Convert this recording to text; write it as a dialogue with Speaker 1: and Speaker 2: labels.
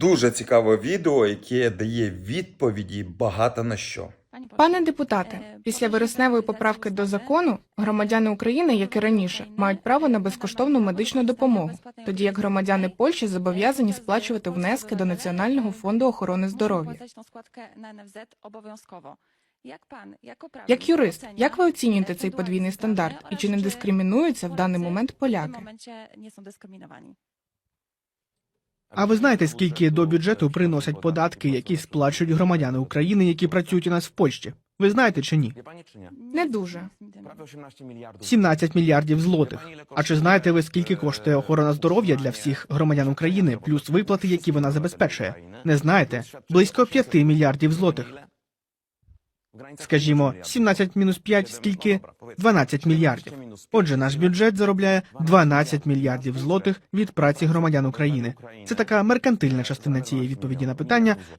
Speaker 1: Дуже цікаве відео, яке дає відповіді багато на що.
Speaker 2: Пане депутате, після вересневої поправки до закону громадяни України, як і раніше, мають право на безкоштовну медичну допомогу, тоді як громадяни Польщі зобов'язані сплачувати внески до Національного фонду охорони здоров'я. Як юрист, як ви оцінюєте цей подвійний стандарт і чи не дискримінуються в даний момент поляки?
Speaker 3: А ви знаєте, скільки до бюджету приносять податки, які сплачують громадяни України, які працюють у нас в Польщі? Ви знаєте чи ні?
Speaker 2: Не дуже.
Speaker 4: Prawie 18 miliardów.
Speaker 3: 17 мільярдів злотих. А чи знаєте ви, скільки коштує охорона здоров'я для всіх громадян України, плюс виплати, які вона забезпечує? Не знаєте? Близько 5 мільярдів злотих. Скажімо, 17 мінус 5 скільки? 12 мільярдів. Отже, наш бюджет заробляє 12 мільярдів злотих від праці громадян України. Це така меркантильна частина цієї відповіді на питання,